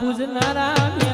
પૂજનારા